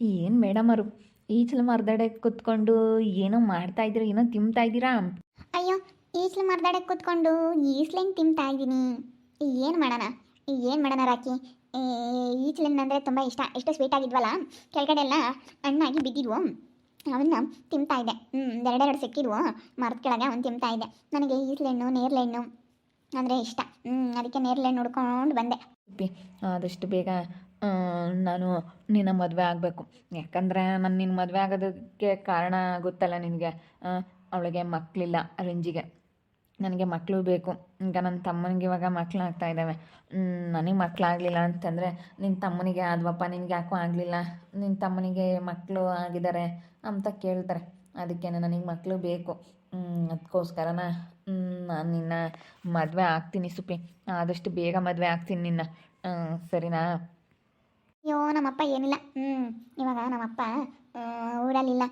ಏನು ಮೇಡಮರು ಈಚಲು ಮರದಡೆ ಕುತ್ಕೊಂಡು ಏನೋ ಮಾಡ್ತಾ ಇದ್ದೀರಾ ಏನೋ ತಿಂತಾ ಇದ್ದೀರಾ? ಅಯ್ಯೋ ಈಚಲ ಮರ್ದಾಡೆ ಕೂತ್ಕೊಂಡು ಈಸ್ಲೇನ್ ತಿಂತಾ ಇದ್ದೀನಿ. ಏನು ಮಾಡೋಣ? ಏನು ಮಾಡೋಣ ರಾಕಿ? ಈಚಲಿನ ಅಂದರೆ ತುಂಬ ಇಷ್ಟ. ಎಷ್ಟು ಸ್ವೀಟ್ ಆಗಿದ್ವಲ್ಲ? ಕೆಳಗಡೆ ಎಲ್ಲ ಹಣ್ಣಾಗಿ ಬಿದ್ದಿದ್ವು. ಅವನ್ನ ತಿಂತಾ ಇದ್ದೆ. ಹ್ಞೂ ಎರಡೆರಡು ಸಿಕ್ಕಿದ್ವು. ಮರದ ಕೆಳಗೆ ಅವನು ತಿಂತಾ ಇದ್ದೆ. ನನಗೆ ಈಸ್ಲೆಣ್ಣು ನೇರ್ಲೆಣ್ಣು ಅಂದರೆ ಇಷ್ಟ. ಹ್ಞೂ ಅದಕ್ಕೆ ನೇರ್ಲೆಣ್ಣು ಹುಡ್ಕೊಂಡು ಬಂದೆ. ಆದಷ್ಟು ಬೇಗ ನಾನು ನಿನ್ನ ಮದುವೆ ಆಗಬೇಕು. ಯಾಕಂದರೆ ನಾನು ನಿನ್ನ ಮದುವೆ ಆಗೋದಕ್ಕೆ ಕಾರಣ ಗೊತ್ತಲ್ಲ ನಿನಗೆ. ಅವಳಿಗೆ ಮಕ್ಕಳಿಲ್ಲ ರಂಜಿಗೆ. ನನಗೆ ಮಕ್ಕಳು ಬೇಕು. ಈಗ ನನ್ನ ತಮ್ಮನಿಗೆ ಇವಾಗ ಮಕ್ಕಳು ಆಗ್ತಾ ಇದ್ದಾವೆ ನನಗೆ ಮಕ್ಕಳಾಗಲಿಲ್ಲ ಅಂತಂದರೆ ನಿನ್ನ ತಮ್ಮನಿಗೆ ಆದ್ವಪ್ಪ, ನಿನಗೆ ಯಾಕೋ ಆಗಲಿಲ್ಲ? ನಿನ್ನ ತಮ್ಮನಿಗೆ ಮಕ್ಕಳು ಆಗಿದ್ದಾರೆ ಅಂತ ಕೇಳ್ತಾರೆ. ಅದಕ್ಕೆ ನನಗೆ ಮಕ್ಕಳು ಬೇಕು. ಅದಕ್ಕೋಸ್ಕರ ನಾನು ನಿನ್ನ ಮದುವೆ ಆಗ್ತೀನಿ ಸುಪಿ. ಆದಷ್ಟು ಬೇಗ ಮದುವೆ ಆಗ್ತೀನಿ ನಿನ್ನ. ಸರಿನಾ? ಅಯ್ಯೋ, ನಮ್ಮಪ್ಪ ಏನಿಲ್ಲ. ಹ್ಞೂ ಇವಾಗ ನಮ್ಮಪ್ಪ ಊರಲ್ಲಿಲ್ಲ.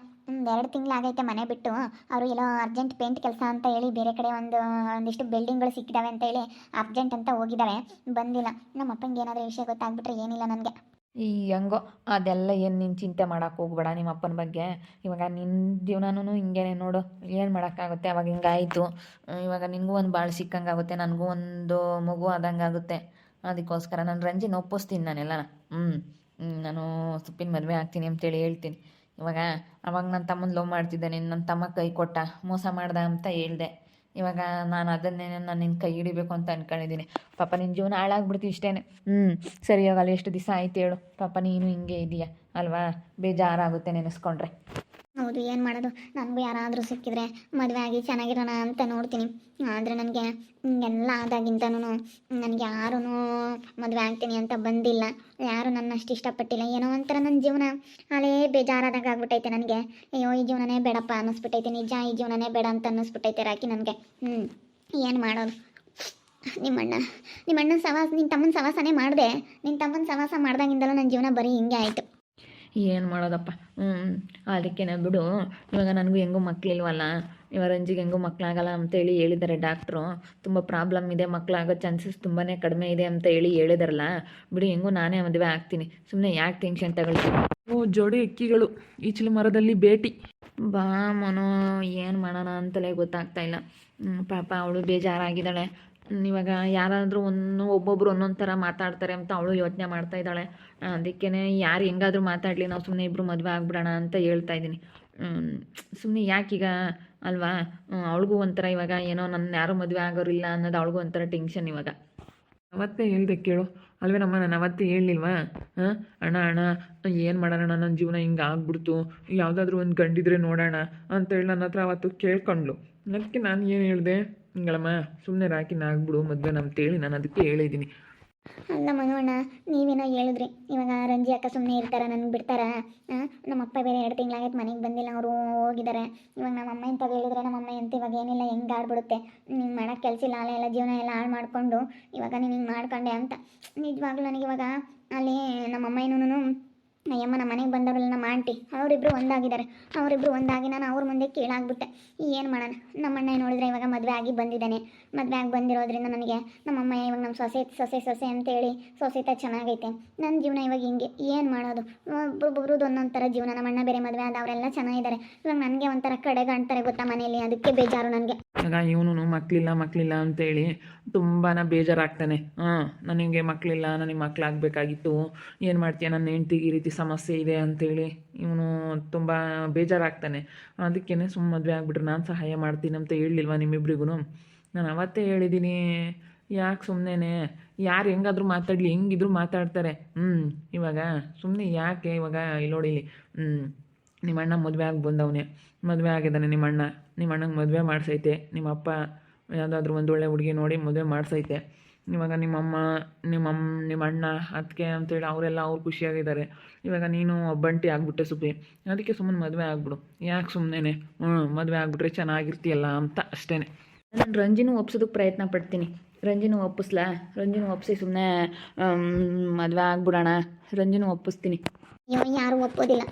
ಎರಡು ತಿಂಗಳಾಗೈತೆ ಮನೆ ಬಿಟ್ಟು. ಅವರು ಎಲ್ಲೋ ಅರ್ಜೆಂಟ್ ಪೇಂಟ್ ಕೆಲಸ ಅಂತ ಹೇಳಿ ಬೇರೆ ಕಡೆ ಒಂದು, ಒಂದಿಷ್ಟು ಬಿಲ್ಡಿಂಗ್ಗಳು ಸಿಕ್ಕಿದಾವೆ ಅಂತ ಹೇಳಿ ಅರ್ಜೆಂಟ್ ಅಂತ ಹೋಗಿದ್ದಾವೆ ಬಂದಿಲ್ಲ. ನಮ್ಮಪ್ಪಂಗೆ ಏನಾದರೂ ವಿಷಯ ಗೊತ್ತಾಗ್ಬಿಟ್ರೆ ಏನಿಲ್ಲ ನನಗೆ. ಈ ಹೆಂಗೋ, ಅದೆಲ್ಲ ಏನು ನೀನು ಚಿಂತೆ ಮಾಡೋಕೆ ಹೋಗ್ಬೇಡ ನಿಮ್ಮಪ್ಪನ ಬಗ್ಗೆ. ಇವಾಗ ನಿನ್ನ ಜೀವನನೂ ಹಿಂಗೇನೆ ನೋಡು. ಏನು ಮಾಡೋಕ್ಕಾಗುತ್ತೆ? ಅವಾಗ ಹಿಂಗಾಯಿತು. ಇವಾಗ ನಿನಗೂ ಒಂದು ಭಾಳ ಸಿಕ್ಕಂಗಾಗುತ್ತೆ. ನನಗೂ ಒಂದು ಮಗು ಆದಂಗೆ ಆಗುತ್ತೆ ಅದಕ್ಕೋಸ್ಕರ ನಾನು ರಂಜಿನ ಒಪ್ಪಿಸ್ತೀನಿ ನಾನೆಲ್ಲನ ಹ್ಞೂ ನಾನು ಸುಪ್ಪಿನ ಮದುವೆ ಆಗ್ತೀನಿ ಅಂತೇಳಿ ಹೇಳ್ತೀನಿ. ಇವಾಗ, ಅವಾಗ ನನ್ನ ತಮ್ಮನ ಲವ್ ಮಾಡ್ತಿದ್ದಾನೆ ನನ್ನ ತಮ್ಮ ಕೈ ಕೊಟ್ಟ, ಮೋಸ ಮಾಡ್ದ ಅಂತ ಹೇಳ್ದೆ. ಇವಾಗ ನಾನು ಅದನ್ನೇ ನಾನು ನಿನ್ನ ಕೈ ಹಿಡಿಬೇಕು ಅಂತ ಅನ್ಕೊಂಡಿದ್ದೀನಿ. ಪಾಪ ನಿನ್ನ ಜೀವನ ಹಾಳಾಗ್ಬಿಡ್ತು ಇಷ್ಟೇ ಹ್ಞೂ ಸರಿ ಹೋಗಲ್ಲ ಎಷ್ಟು ದಿವಸ ಆಯ್ತು ಹೇಳು. ಪಾಪ ನೀನು ಹಿಂಗೆ ಇದೆಯಾ, ಅಲ್ವಾ? ಬೇಜಾರಾಗುತ್ತೆ ನೆನೆಸ್ಕೊಂಡ್ರೆ. ಹೌದು, ಏನು ಮಾಡೋದು? ನನಗೂ ಯಾರಾದರೂ ಸಿಕ್ಕಿದ್ರೆ ಮದುವೆ ಆಗಿ ಚೆನ್ನಾಗಿರೋಣ ಅಂತ ನೋಡ್ತೀನಿ. ಆದರೆ ನನಗೆ ಎಲ್ಲ ಆದಾಗಿಂತನೂ ನನಗೆ ಯಾರೂ ಮದುವೆ ಆಗ್ತೀನಿ ಅಂತ ಬಂದಿಲ್ಲ. ಯಾರು ನನ್ನ ಅಷ್ಟು ಇಷ್ಟಪಟ್ಟಿಲ್ಲ. ಏನೋ ಒಂಥರ ನನ್ನ ಜೀವನ ಅಲ್ಲೇ ಬೇಜಾರಾದಾಗ ಆಗ್ಬಿಟ್ಟೈತೆ ನನಗೆ. ಅಯ್ಯೋ, ಈ ಜೀವನನೇ ಬೇಡಪ್ಪ ಅನ್ನಿಸ್ಬಿಟ್ಟೈತೆ. ನಿಜ, ಈ ಜೀವನನೇ ಬೇಡ ಅಂತ ಅನ್ನಿಸ್ಬಿಟ್ಟೈತೆ ರಾಕಿ ನನಗೆ. ಹ್ಞೂ ಏನು ಮಾಡೋದು? ನಿಮ್ಮಣ್ಣ, ನಿಮ್ಮಣ್ಣನ ಸವಾಸ ನಿನ್ನ ತಮ್ಮನ ಸವಾಸನೇ ಮಾಡಿದೆ. ನಿನ್ನ ತಮ್ಮನ ಸವಾಸ ಮಾಡ್ದಾಗಿಂದಲೂ ನನ್ನ ಜೀವನ ಬರೀ ಹಿಂಗೆ ಆಯಿತು. ಏನು ಮಾಡೋದಪ್ಪ? ಹ್ಞೂ ಅದಕ್ಕೇನೆ ಬಿಡು. ಇವಾಗ ನನಗೂ ಹೆಂಗೂ ಮಕ್ಕಳಿಲ್ವಲ್ಲ ಇವಾಗ ರಂಜಿಗೆ ಹೆಂಗೂ ಮಕ್ಕಳಾಗಲ್ಲ ಅಂತೇಳಿ ಹೇಳಿದ್ದಾರೆ ಡಾಕ್ಟ್ರು. ತುಂಬ ಪ್ರಾಬ್ಲಮ್ ಇದೆ ಮಕ್ಕಳಾಗೋ ಚಾನ್ಸಸ್ ತುಂಬಾ ಕಡಿಮೆ ಇದೆ ಅಂತ ಹೇಳಿ ಹೇಳಿದಾರಲ್ಲ. ಬಿಡು ಹೆಂಗೂ ನಾನೇ ಮದುವೆ ಆಗ್ತೀನಿ. ಸುಮ್ಮನೆ ಯಾಕೆ ಟೆನ್ಷನ್ ತಗೊಳ್ತೀನಿ ಓ ಜೋಡಿ ಅಕ್ಕಿಗಳು. ಈಚಲಿ ಮರದಲ್ಲಿ ಭೇಟಿ. ಬಾ ಮನೋ ಏನು ಮಾಡೋಣ ಅಂತಲೇ ಗೊತ್ತಾಗ್ತಾ ಇಲ್ಲ. ಪಾಪ ಅವಳು ಬೇಜಾರಾಗಿದ್ದಾಳೆ. ಇವಾಗ ಯಾರಾದರೂ ಒಂದು ಒಬ್ಬೊಬ್ರು ಒಂದೊಂದು ಥರ ಮಾತಾಡ್ತಾರೆ ಅಂತ ಅವಳು ಯೋಚನೆ ಮಾಡ್ತಾ ಇದ್ದಾಳೆ. ಅದಕ್ಕೇ ಯಾರು ಹೆಂಗಾದರೂ ಮಾತಾಡಲಿ, ನಾವು ಸುಮ್ಮನೆ ಇಬ್ಬರು ಮದುವೆ ಆಗ್ಬಿಡೋಣ ಅಂತ ಹೇಳ್ತಾ ಇದ್ದೀನಿ. ಸುಮ್ಮನೆ ಯಾಕೀಗ ಅಲ್ವಾ? ಅವಳಿಗೂ ಒಂಥರ ಇವಾಗ ಏನೋ ನನ್ನ ಯಾರೂ ಮದುವೆ ಆಗೋರಿಲ್ಲ ಅನ್ನೋದು ಅವಳಿಗೂ ಒಂಥರ ಟೆನ್ಷನ್ ಇವಾಗ. ಅವತ್ತೇ ಹೇಳ್ದೆ ಕೇಳು. ಅಲ್ವೇ ನಮ್ಮ ನಾನು ಅವತ್ತೇ ಹೇಳಲಿಲ್ವಾ? ಹಾಂ? ಅಣ್ಣ ಅಣ್ಣ, ಏನು ಮಾಡೋಣ ನನ್ನ ಜೀವನ ಹಿಂಗೆ ಆಗ್ಬಿಡ್ತು. ಯಾವುದಾದ್ರೂ ಒಂದು ಗಂಡಿದ್ರೆ ನೋಡೋಣ ಅಂತೇಳಿ ನನ್ನ ಹತ್ರ ಅವತ್ತು ಕೇಳ್ಕೊಂಡ್ಳು. ಅದಕ್ಕೆ ನಾನು ಏನು ಹೇಳಿದೆ? ಹಿಂಗಳಮ್ಮ ಸುಮ್ಮನೆ ರಾಕಿನ ಆಗ್ಬಿಡು ಮದುವೆ ತೇಳಿ, ನಾನು ಅದಕ್ಕೆ ಹೇಳಿದ್ದೀನಿ ಅಲ್ಲ ಮನೋಣ್ಣ ನೀವೇನೋ ಹೇಳಿದ್ರಿ. ಇವಾಗ ರಂಜಿ ಅಕ್ಕ ಸುಮ್ಮನೆ ಇರ್ತಾರ, ನನ್ಗೆ ಬಿಡ್ತಾರ? ನಮ್ಮ ನಮ್ಮಪ್ಪ ಬೇರೆ ಎರಡು ತಿಂಗಳಾಗೈತೆ ಮನೆಗೆ ಬಂದಿಲ್ಲ, ಅವರು ಹೋಗಿದ್ದಾರೆ ಇವಾಗ ನಮ್ಮಮ್ಮ ಅಂತ ಹೇಳಿದ್ರೆ ನಮ್ಮಮ್ಮ ಎಂತ ಇವಾಗ ಏನಿಲ್ಲ, ಹೆಂಗೆ ಆಡ್ಬಿಡುತ್ತೆ? ನೀನು ಮಾಡೋಕ್ಕೆ ಕೆಲಸ ಇಲ್ಲ ಅಲ್ಲ ಎಲ್ಲ ಜೀವನ ಎಲ್ಲ ಹಾಳು ಮಾಡಿಕೊಂಡು, ಇವಾಗ ನೀನು ಹಿಂಗೆ ಮಾಡ್ಕೊಂಡೆ ಅಂತ. ನಿಜವಾಗ್ಲೂ ನನಗೆ ಇವಾಗ ಅಲ್ಲಿ ನಮ್ಮಮ್ಮ ಏನೂ ಅಯ್ಯಮ್ಮ, ನಮ್ಮ ಮನೆಗೆ ಬಂದವರೆಲ್ಲ ನಮ್ಮ ಆಂಟಿ. ಅವರಿಬ್ಬರು ಒಂದಾಗಿದ್ದಾರೆ. ಅವರಿಬ್ಬರು ಒಂದಾಗಿ ನಾನು ಅವ್ರ ಮುಂದೆ ಕೀಳಾಗ್ಬಿಟ್ಟೆ. ಏನು ಮಾಡೋಣ? ನಮ್ಮಣ್ಣ ನೋಡಿದ್ರೆ ಇವಾಗ ಮದುವೆ ಆಗಿ ಬಂದಿದ್ದಾನೆ. ಮದುವೆ ಆಗಿ ಬಂದಿರೋದ್ರಿಂದ ನನಗೆ ನಮ್ಮಮ್ಮ ಇವಾಗ ನಮ್ಮ ಸೊಸೆ ಸೊಸೆ ಸೊಸೆ ಅಂತೇಳಿ ಸೊಸೆತ ಚೆನ್ನಾಗೈತೆ. ನನ್ನ ಜೀವನ ಇವಾಗ ಹಿಂಗೆ, ಏನು ಮಾಡೋದು? ಒಬ್ಬೊಬ್ರದ್ದು ಒಂದೊಂದು ಥರ ಜೀವನ, ನಮ್ಮ ಅಣ್ಣ ಬೇರೆ ಮದುವೆ ಆದ ಅವರೆಲ್ಲ ಚೆನ್ನಾಗಿದ್ದಾರೆ. ಇವಾಗ ನನಗೆ ಒಂಥರ ಕಡೆ ಕಾಣ್ತಾರೆ ಗೊತ್ತಾ ಮನೆಯಲ್ಲಿ, ಅದಕ್ಕೆ ಬೇಜಾರು ನನಗೆ. ಆಗ ಇವನು ಮಕ್ಕಳಿಲ್ಲ ಮಕ್ಕಳಿಲ್ಲ ಅಂತೇಳಿ ತುಂಬಾ ಬೇಜಾರಾಗ್ತಾನೆ. ಹಾಂ ನನಗೆ ಮಕ್ಕಳಿಲ್ಲ ನನಗೆ ಮಕ್ಕಳಾಗಬೇಕಾಗಿತ್ತು ಏನು ಮಾಡ್ತೀಯ? ನನ್ನ ಹೆಂಡ್ತಿಗೆ ಈ ರೀತಿ ಸಮಸ್ಯೆ ಇದೆ ಅಂತೇಳಿ ಇವನು ತುಂಬ ಬೇಜಾರಾಗ್ತಾನೆ. ಅದಕ್ಕೇ ಸುಮ್ಮ ಮದುವೆ ಆಗ್ಬಿಟ್ರೆ ನಾನು ಸಹಾಯ ಮಾಡ್ತೀನಿ ಅಂತ ಹೇಳಿಲ್ವಾ ನಿಮ್ಮಿಬ್ರಿಗೂ ನಾನು ಅವತ್ತೇ ಹೇಳಿದ್ದೀನಿ ಯಾಕೆ ಸುಮ್ಮನೆ ಯಾರು ಹೆಂಗಾದ್ರೂ ಮಾತಾಡಲಿ, ಹೆಂಗಿದ್ರು ಮಾತಾಡ್ತಾರೆ. ಹ್ಞೂ ಇವಾಗ ಸುಮ್ಮನೆ ಯಾಕೆ ಇವಾಗ ಇಲ್ಲಿ ನೋಡಿ ಹ್ಞೂ ನಿಮ್ಮ ಅಣ್ಣ ಮದುವೆ ಆಗಿ ಬಂದವನೇ. ಮದುವೆ ಆಗಿದ್ದಾನೆ ನಿಮ್ಮ ಅಣ್ಣ ನಿಮ್ಮ ಅಣ್ಣಂಗೆ ಮದುವೆ ಮಾಡಿಸೈತೆ. ನಿಮ್ಮ ಅಪ್ಪ ಯಾವುದಾದ್ರೂ ಒಂದು ಒಳ್ಳೆ ಹುಡುಗಿ ನೋಡಿ ಮದುವೆ ಮಾಡಿಸೈತೆ. ಇವಾಗ ನಿಮ್ಮಮ್ಮ ನಿಮ್ಮಮ್ಮ ನಿಮ್ಮ ಅಣ್ಣ ಅದಕ್ಕೆ ಅಂತೇಳಿ ಅವರೆಲ್ಲ ಅವ್ರು ಖುಷಿಯಾಗಿದ್ದಾರೆ. ಇವಾಗ ನೀನು ಒಬ್ಬಂಟಿ ಆಗಿಬಿಟ್ಟೆ ಸುಬ್ಬಿ. ಅದಕ್ಕೆ ಸುಮ್ಮನೆ ಮದುವೆ ಆಗ್ಬಿಡು. ಯಾಕೆ ಸುಮ್ಮನೆ ಹ್ಞೂ ಮದುವೆ ಆಗಿಬಿಟ್ರೆ ಚೆನ್ನಾಗಿರ್ತೀಯಲ್ಲ ಅಂತ ಅಷ್ಟೇ ನಾನು ರಂಜಿನೂ ಒಪ್ಸೋದಕ್ಕೆ ಪ್ರಯತ್ನ ಪಡ್ತೀನಿ. ರಂಜಿನೂ ಒಪ್ಪಿಸ್ಲಾ? ರಂಜಿನೂ ಒಪ್ಪಿಸಿ ಸುಮ್ಮನೆ ಮದುವೆ ಆಗ್ಬಿಡೋಣ. ರಂಜಿನೂ ಒಪ್ಪಿಸ್ತೀನಿ. ಯಾರು ಒಪ್ಪೋದಿಲ್ಲ.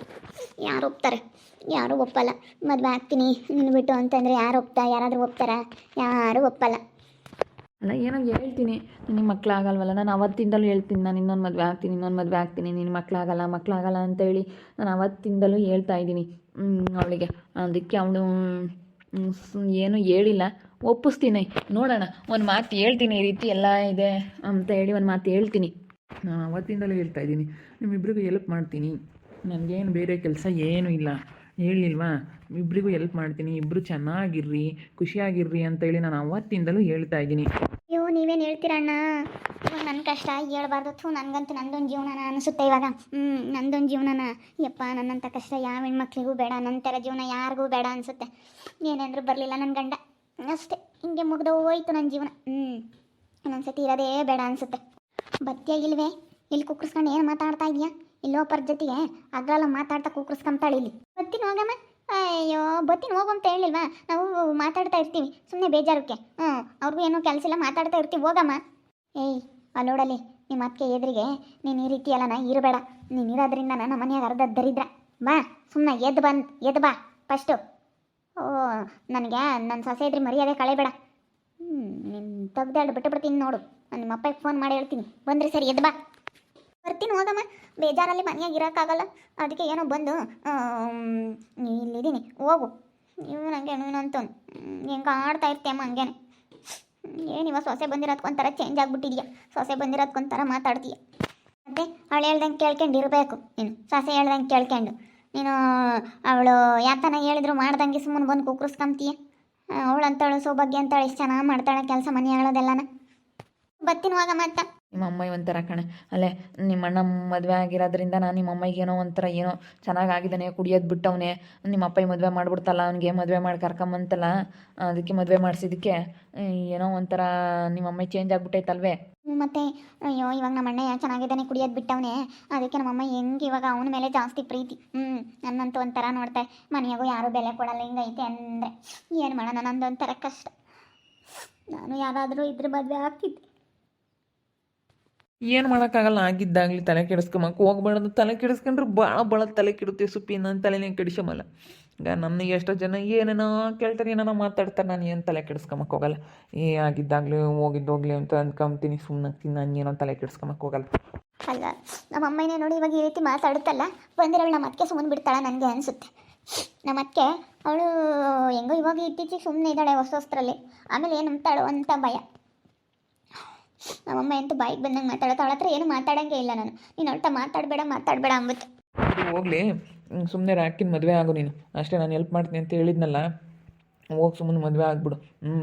ಯಾರು ಒಪ್ತಾರೆ? ಯಾರು ಒಪ್ಪಲ್ಲ. ಮದುವೆ ಆಗ್ತೀನಿ ನಿನ್ನ ಬಿಟ್ಟು ಅಂತಂದರೆ ಯಾರು ಒಪ್ತಾ? ಯಾರಾದರೂ ಒಪ್ತಾರ? ಯಾರು ಒಪ್ಪಲ್ಲ. ಅಲ್ಲ ಏನೋ ಹೇಳ್ತೀನಿ. ನಿನಗೆ ಮಕ್ಕಳಾಗಲ್ವಲ್ಲ ನಾನು ಅವತ್ತಿಂದಲೂ ಹೇಳ್ತೀನಿ. ನಾನು ಇನ್ನೊಂದು ಮದುವೆ ಆಗ್ತೀನಿ ಇನ್ನೊಂದು ಮದುವೆ ಆಗ್ತೀನಿ. ನಿನ್ನ ಮಕ್ಕಳಾಗಲ್ಲ ಮಕ್ಕಳಾಗಲ್ಲ ಅಂತೇಳಿ ನಾನು ಅವತ್ತಿಂದಲೂ ಹೇಳ್ತಾ ಇದ್ದೀನಿ. ಅವಳಿಗೆ. ಅದಕ್ಕೆ ಅವಳು ಏನು ಹೇಳಿಲ್ಲ. ಒಪ್ಪಿಸ್ತೀನಿ. ನೋಡೋಣ ಒಂದು ಮಾತು ಹೇಳ್ತೀನಿ ಈ ರೀತಿ ಎಲ್ಲ ಇದೆ ಅಂತ ಹೇಳಿ ಒಂದು ಮಾತು ಹೇಳ್ತೀನಿ. ನಾನು ಅವತ್ತಿಂದಲೇ ಹೇಳ್ತಾ ಇದ್ದೀನಿ. ನಿಮ್ಮಿಬ್ಬರಿಗೂ ಹೆಲ್ಪ್ ಮಾಡ್ತೀನಿ. ನನಗೇನು ಬೇರೆ ಕೆಲಸ ಏನೂ ಇಲ್ಲ. ಹೇಳಿಲ್ವಾ? ಇಬ್ಬರಿಗೂ ಎಲ್ಪ್ ಮಾಡ್ತೀನಿ. ಇಬ್ಬರು ಚೆನ್ನಾಗಿರ್ರಿ ಖುಷಿಯಾಗಿರ್ರಿ ಅಂತೇಳಿ ನಾನು ಅವತ್ತಿಂದಲೂ ಹೇಳ್ತಾ ಇದ್ದೀನಿ. ಅಯ್ಯೋ ನೀವೇನು ಹೇಳ್ತೀರಣ್ಣ ಇವಾಗ ನನ್ನ ಕಷ್ಟ ಹೇಳ್ಬಾರ್ದು. ಥೂ ನನಗಂತೂ ನಂದೊಂದು ಜೀವನನ ಅನಿಸುತ್ತೆ ಇವಾಗ. ಹ್ಞೂ ನಂದೊಂದು ಜೀವನನ. ಯಪ್ಪ ನನ್ನಂಥ ಕಷ್ಟ ಯಾವ ಹೆಣ್ಮಕ್ಳಿಗೂ ಬೇಡ ನನ್ನ ಥರ ಜೀವನ ಯಾರಿಗೂ ಬೇಡ ಅನಿಸುತ್ತೆ. ಏನೇಂದ್ರೂ ಬರಲಿಲ್ಲ ನನ್ನ ಗಂಡ. ಅಷ್ಟೇ ಹಿಂಗೆ ಮುಗ್ದು ಹೋಯ್ತು ನನ್ನ ಜೀವನ. ಹ್ಞೂ ಒಂದೊಂದ್ಸತಿ ಇರೋದೇ ಬೇಡ ಅನಿಸುತ್ತೆ. ಬತ್ತಿಯ ಇಲ್ವೇ? ಇಲ್ಲಿ ಕುಕ್ಕರ್ಸ್ಕೊಂಡು ಏನು ಮಾತಾಡ್ತಾ ಇದೀಯಾ? ಇಲ್ಲೋಪರ ಜೊತೆಗೆ ಅಗ್ರಲ್ಲ ಮಾತಾಡ್ತಾ ಕುಕ್ಕರ್ಸ್ಕೊಂತಾಳೆ ಇಲ್ಲಿ. ಬತ್ತಿನ ಹೋಗಮ್ಮ. ಅಯ್ಯೋ ಬತ್ತಿನ ಹೋಗು ಅಂತ ಹೇಳಿಲ್ವಾ? ನಾವು ಮಾತಾಡ್ತಾ ಇರ್ತೀವಿ ಸುಮ್ಮನೆ ಬೇಜಾರಕ್ಕೆ. ಹ್ಞೂ ಅವ್ರಿಗೂ ಏನೂ ಕೆಲಸ ಇಲ್ಲ ಮಾತಾಡ್ತಾ ಇರ್ತೀವಿ ಹೋಗಮ್ಮ. ಏಯ್ ಅಲ್ಲೋಡಲಿ ನಿಮ್ಮ ಅತ್ತಿಗೆ ಎದುರಿಗೆ ನೀನು ಈ ರೀತಿ ಅಲ್ಲ ನಾ ಇರಬೇಡ. ನೀನು ಇರೋದ್ರಿಂದ ನಮ್ಮ ಮನೆಯಾಗ ಅರ್ಧ ದರಿದ್ರ. ಬಾ ಸುಮ್ಮನೆ ಎದ್ದು ಬಂದು ಎದ್ದು ಬಾ ಫಸ್ಟು ಓ, ನನಗೆ ನನ್ನ ಸೊಸೆ ಇದ್ರೆ ಮರ್ಯಾದೆ ಕಳೆಬೇಡ. ಹ್ಞೂ ನೀನು ತೆಗ್ದಾಡು ಬಿಟ್ಟು ಬಿಡ್ತೀನಿ ನೋಡು. ನಾನು ನಿಮ್ಮ ಅಪ್ಪಗೆ ಫೋನ್ ಮಾಡಿ ಹೇಳ್ತೀನಿ. ಬಂದರೆ ಸರಿ, ಎದ್ದು ಬಾ. ಬರ್ತೀನಿ ಹೋಗಮ್ಮ. ಬೇಜಾರಲ್ಲಿ ಮನೆಯಾಗ ಇರೋಕ್ಕಾಗಲ್ಲ. ಅದಕ್ಕೆ ಏನೋ ಬಂದು ಇಲ್ಲಿದ್ದೀನಿ. ಹೋಗು. ನೀವು ನನಗೆ ಏನಂತ ಹೆಂಗೆ ಆಡ್ತಾ ಇರ್ತೇಮ್ಮ ಹಂಗೇನೆ. ಏನಿವ ಸೊಸೆ ಬಂದಿರೋದ್ಕೊಂಥರ ಚೇಂಜ್ ಆಗಿಬಿಟ್ಟಿದ್ಯಾ? ಸೊಸೆ ಬಂದಿರೋದ್ಕೊಂಥರ ಮಾತಾಡ್ತೀಯ? ಮತ್ತೆ ಹಳೆ ಹೇಳ್ದಂಗೆ ಕೇಳ್ಕೊಂಡು ಇರಬೇಕು. ನೀನು ಸೊಸೆ ಹೇಳ್ದಂಗೆ ಕೇಳ್ಕೊಂಡು. ನೀನು, ಅವಳು ಯಾತನ ಹೇಳಿದ್ರು ಮಾಡ್ದಂಗೆ ಸುಮ್ಮನೆ ಬಂದು ಕುಕ್ರಸ್ಕೊಂತೀಯ? ಅವಳು ಅಂತಾಳು ಸೌಭಾಗ್ಯ ಅಂತಾಳು, ಎಷ್ಟು ಚೆನ್ನಾಗಿ ಮಾಡ್ತಾಳೆ ಕೆಲಸ ಮನೆ ಹೇಳೋದೆಲ್ಲನ ಬತ್ತಿನವಾಗ ಮತ್ತ? ನಿಮ್ಮ ಅಮ್ಮ ಒಂಥರ ಕಣೆ. ಅಲ್ಲೇ ನಿಮ್ಮ ಅಣ್ಣ ಮದುವೆ ಆಗಿರೋದ್ರಿಂದ ನಾನು ನಿಮ್ಮ ಅಮ್ಮಗೆ ಏನೋ ಒಂಥರ ಏನೋ ಚೆನ್ನಾಗಾಗಿದ್ದಾನೆ ಕುಡಿಯೋದು ಬಿಟ್ಟವನೆ. ನಿಮ್ಮ ಅಪ್ಪ ಮದುವೆ ಮಾಡಿಬಿಡ್ತಲ್ಲ, ಅವ್ನಿಗೆ ಮದುವೆ ಮಾಡಿ ಕರ್ಕೊಂಬಂತಲ್ಲ, ಅದಕ್ಕೆ ಮದುವೆ ಮಾಡಿಸಿದ್ದಕ್ಕೆ ಏನೋ ಒಂಥರ ನಿಮ್ಮ ಅಮ್ಮ ಚೇಂಜ್ ಆಗ್ಬಿಟ್ಟೈತಲ್ವೇ? ಮತ್ತೆ, ಅಯ್ಯೋ, ಇವಾಗ ನಮ್ಮ ಅಣ್ಣ ಚೆನ್ನಾಗಿದ್ದಾನೆ, ಕುಡಿಯೋದು ಬಿಟ್ಟವನೇ. ಅದಕ್ಕೆ ನಮ್ಮಮ್ಮ ಹೆಂಗೆ ಇವಾಗ ಅವನ ಮೇಲೆ ಜಾಸ್ತಿ ಪ್ರೀತಿ. ಹ್ಞೂ ನನ್ನಂತೂ ಒಂಥರ ನೋಡ್ತಾರೆ ಮನೆಯಾಗೂ ಯಾರೂ ಬೆಲೆ ಕೊಡಲ್ಲ, ಹಿಂಗೈತೆ ಅಂದರೆ. ಏನು ಮಾಡೋಣ ಒಂಥರ ಕಷ್ಟ. ನಾನು ಯಾರಾದರೂ ಇದ್ರ ಮದುವೆ ಆಗ್ತಿದ್ದೆ. ಏನು ಮಾಡೋಕ್ಕಾಗಲ್ಲ? ಆಗಿದ್ದಾಗಲಿ ತಲೆ ಕೆಡಿಸ್ಕೊಂಬಕ್ಕೆ ಹೋಗ್ಬಾರ್ದು. ತಲೆ ಕೆಡಿಸ್ಕೊಂಡ್ರೆ ಭಾಳ ಭಾಳ ತಲೆ ಕೆಡುತ್ತೆ ಸುಪ್ಪಿ ನನ್ನ ತಲೆನೇ ಕೆಡಿಸಮಲ್ಲ ಈಗ ನನ್ನ ಎಷ್ಟೋ ಜನ ಏನೇನೋ ಕೇಳ್ತಾರೆ, ಏನೇನೋ ಮಾತಾಡ್ತಾರೆ, ನಾನು ಏನು ತಲೆ ಕೆಡಿಸ್ಕೊಂಬಕ್ಕೆ ಹೋಗಲ್ಲ. ಏ, ಆಗಿದ್ದಾಗಲಿ, ಹೋಗಿದ್ದೋಗ್ಲಿ ಅಂತ ಅಂದ್ಕೊಂತೀನಿ ಸುಮ್ಮನೆ ನಾನು ಏನೋ ತಲೆ ಕೆಡಿಸ್ಕೊಂಬಕ್ಕೆ ಹೋಗಲ್ಲ. ಅಲ್ಲ, ನಮ್ಮ ಅಮ್ಮನೇ ನೋಡಿ ಇವಾಗ ಈ ರೀತಿ ಮಾತಾಡುತ್ತಲ್ಲ ಬಂದಿರವಳು ನಮ್ಮ ಅತ್ತಿಗೆ ಸುಮ್ಮನೆ ಬಿಡ್ತಾಳೆ ನನಗೆ ಅನಿಸುತ್ತೆ. ನಮ್ಮ ಅತ್ತಿಗೆ ಅವಳು ಹೆಂಗೋ ಇವಾಗ ಇತ್ತೀಚೆಗೆ ಸುಮ್ಮನೆ ಇದ್ದಾಳೆ ಹೊಸ ಹೊಸ್ತ್ರಲ್ಲಿ ಆಮೇಲೆ ಏನು ಅಂತಾಳು ಅಂತ ಭಯ. ನಮ್ಮಮ್ಮ ಎಂತೂ ಬಾಯಿಗೆ ಬಂದಂಗೆ ಮಾತಾಡತ್ತೆ. ಅವಳ ಹತ್ರ ಏನು ಮಾತಾಡಂಗೆ ಇಲ್ಲ ನಾನು. ನೀನು ಅವಳ ಮಾತಾಡಬೇಡ ಮಾತಾಡಬೇಡ ಅಂಬುತ್ತೆ ಹೋಗ್ಲಿ. ಸುಮ್ಮನೆ ರಾಕಿನ ಮದುವೆ ಆಗು ನೀನು. ಅಷ್ಟೇ ನಾನು ಹೆಲ್ಪ್ ಮಾಡ್ತೀನಿ ಅಂತ ಹೇಳಿದ್ನಲ್ಲ. ಹೋಗಿ ಸುಮ್ಮನೆ ಮದುವೆ ಆಗ್ಬಿಡು. ಹ್ಞೂ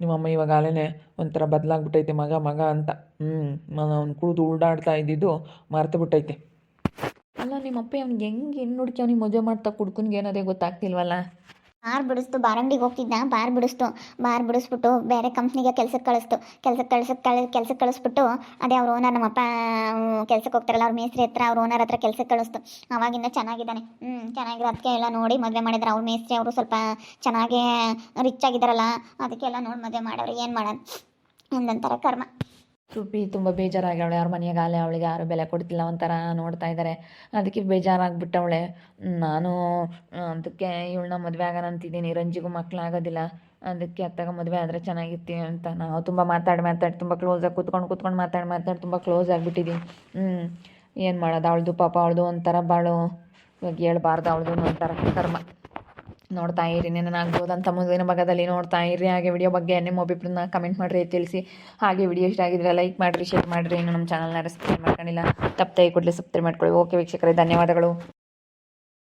ನಿಮ್ಮಮ್ಮ ಇವಾಗ ಅಲ್ಲೇ ಒಂಥರ ಬದಲಾಗ್ಬಿಟ್ಟೈತೆ ಮಗ ಮಗ ಅಂತ. ಹ್ಞೂ ಅವ್ನು ಕುಡಿದು ಉಲ್ಡಾಡ್ತಾ ಇದ್ದಿದ್ದು ಮರ್ತು ಬಿಟ್ಟೈತೆ. ಅಲ್ಲ ನಿಮ್ಮಪ್ಪ ಅವ್ನಿಗೆ ಹೆಂಗೆ ಹೆಣ್ಣು ಹುಡುಕಿ ಅವ್ನಿಗೆ ಮದುವೆ ಮಾಡ್ತಾ ಕುಡ್ಕನ್ಗೆ ಏನದೇ ಗೊತ್ತಾಗ್ತಿಲ್ವಲ್ಲ? ಬಾರ್ ಬಿಡಿಸ್ತು, ಬಾರಂಗಡಿಗೆ ಹೋಗ್ತಿದ್ದ, ಬಾರ್ ಬಿಡಿಸ್ತು, ಬಾರ್ ಬಿಡಿಸ್ಬಿಟ್ಟು ಬೇರೆ ಕಂಪ್ನಿಗೆ ಕೆಲ್ಸಕ್ಕೆ ಕಳಿಸ್ತು. ಕೆಲ್ಸಕ್ಕೆ ಕಳ್ಸಕ್ಕೆ ಕಳ ಕೆಲ್ಸಕ್ಕೆ ಕಳಿಸ್ಬಿಟ್ಟು ಅದೇ ಅವ್ರ ಓನರ್ ನಮ್ಮಪ್ಪ ಕೆಲ್ಸಕ್ಕೆ ಹೋಗ್ತಾರಲ್ಲ, ಅವ್ರ ಮೇಸ್ತ್ರಿ ಹತ್ರ ಅವ್ರ ಓನರ್ ಹತ್ರ ಕೆಲ್ಸಕ್ಕೆ ಕಳಿಸ್ತು. ಅವಾಗಿಂದ ಚೆನ್ನಾಗಿದ್ದಾನೆ. ಹ್ಞೂ ಚೆನ್ನಾಗಿರೋ ಅದಕ್ಕೆ ಎಲ್ಲ ನೋಡಿ ಮದುವೆ ಮಾಡಿದ್ರು. ಅವ್ರ ಮೇಸ್ತ್ರಿ ಅವರು ಸ್ವಲ್ಪ ಚೆನ್ನಾಗೇ ರಿಚ್ ಆಗಿದ್ದಾರಲ್ಲ, ಅದಕ್ಕೆಲ್ಲ ನೋಡಿ ಮದುವೆ ಮಾಡೋರು ಏನು ಮಾಡೋಣ ಒಂದೊಂಥರ ಕರ್ಮ. ಸುಪ್ಪಿ ತುಂಬ ಬೇಜಾರಾಗ್ಯಾಳೆ ಅವ್ರ ಮನೆಯಾಗ ಆಲೆ ಅವಳಿಗೆ ಯಾರು ಬೆಲೆ ಕೊಡ್ತಿಲ್ಲ ಒಂಥರ ನೋಡ್ತಾ ಇದ್ದಾರೆ ಅದಕ್ಕೆ ಬೇಜಾರಾಗ್ಬಿಟ್ಟವಳೆ. ನಾನು ಅದಕ್ಕೆ ಇವಳನ್ನ ಮದುವೆ ಆಗೋಣ ಅಂತಿದ್ದೀನಿ, ರಂಜಿಗೂ ಮಕ್ಕಳಾಗೋದಿಲ್ಲ ಅದಕ್ಕೆ ಅತ್ತಾಗ ಮದುವೆ ಆದರೆ ಚೆನ್ನಾಗಿರ್ತೀವಿ ಅಂತ. ನಾವು ತುಂಬ ಮಾತಾಡಿ ಮಾತಾಡಿ, ತುಂಬ ಕ್ಲೋಸಾಗಿ ಕೂತ್ಕೊಂಡು ಕೂತ್ಕೊಂಡು ಮಾತಾಡಿ ಮಾತಾಡಿ ತುಂಬ ಕ್ಲೋಸ್ ಆಗಿಬಿಟ್ಟಿದ್ದೀನಿ ಹ್ಞೂ ಏನು ಮಾಡೋದು, ಅವಳದು ಪಾಪ, ಅವಳದು ಒಂಥರ ಬಾಳು. ಇವಾಗ ಹೇಳ್ಬಾರ್ದು ಅವಳದು ಒಂಥರ ಕರ್ಮ. ನೋಡ್ತಾ ಇರಿ ಅಂತ ಮುಂದಿನ ಭಾಗದಲ್ಲಿ ನೋಡ್ತಾ ಇರಿ. ಹಾಗೆ ವಿಡಿಯೋ ಬಗ್ಗೆ ನಿಮ್ಮ ಅಭಿಪ್ರಾಯನ ಕಮೆಂಟ್ ಮಾಡಿರಿ, ತಿಳಿಸಿ. ಹಾಗೆ ವಿಡಿಯೋ ಇಷ್ಟ ಆಗಿದ್ರೆ ಲೈಕ್ ಮಾಡಿರಿ ಶೇರ್ ಮಾಡಿರಿ. ಇನ್ನು ನಮ್ಮ ಚಾನಲ್ನ ಸಬ್ಸ್ಕ್ರೈಬ್ ಮಾಡ್ಕೊಂಡಿಲ್ಲ, ತಪ್ಪದೆ ಕೂಡಲೇ ಸಬ್ಸ್ಕ್ರೈಬ್ ಮಾಡ್ಕೊಳ್ಳಿ. ಓಕೆ ವೀಕ್ಷಕರೇ, ಧನ್ಯವಾದಗಳು.